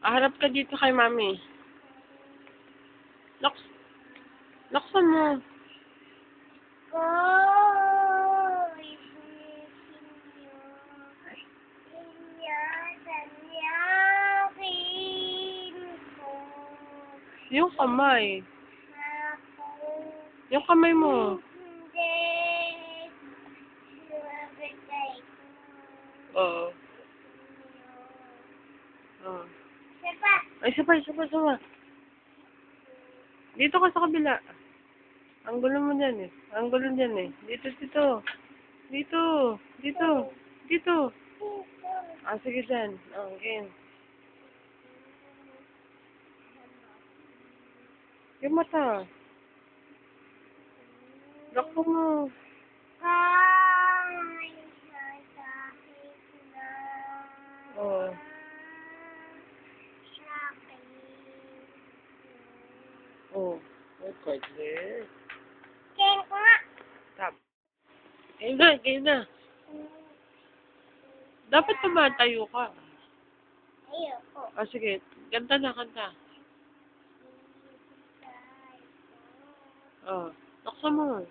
Ah, harap ka dito kay mami. Loks. Loksan mo. Yung kamay. Yung kamay mo. Oo. Oo. Ay, isa pa, isa pa, isa pa. Dito ka sa kabila. Ang gulo mo dyan eh. Ang gulo dyan eh. Dito, dito. Dito. Dito. Dito. Ah, sige dyan. Okay. Yung mata. Lakbo mo. Oh. Okay, clear. Stop. Kayo na, kayo na. Dapat tumatayo ka. Ayoko. Ah, sige. Kanta na, kanta. Oh. Laksa mo.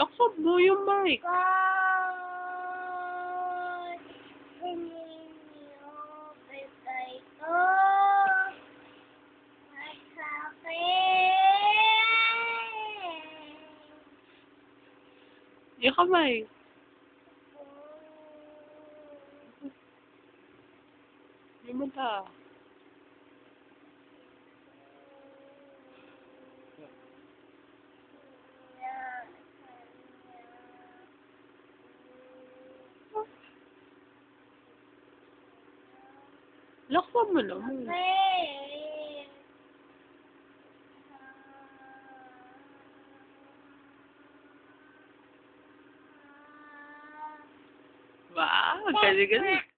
Laksa mo yung mic. Yung kamay. Yung mata. Laksa mo naman. Because you're good.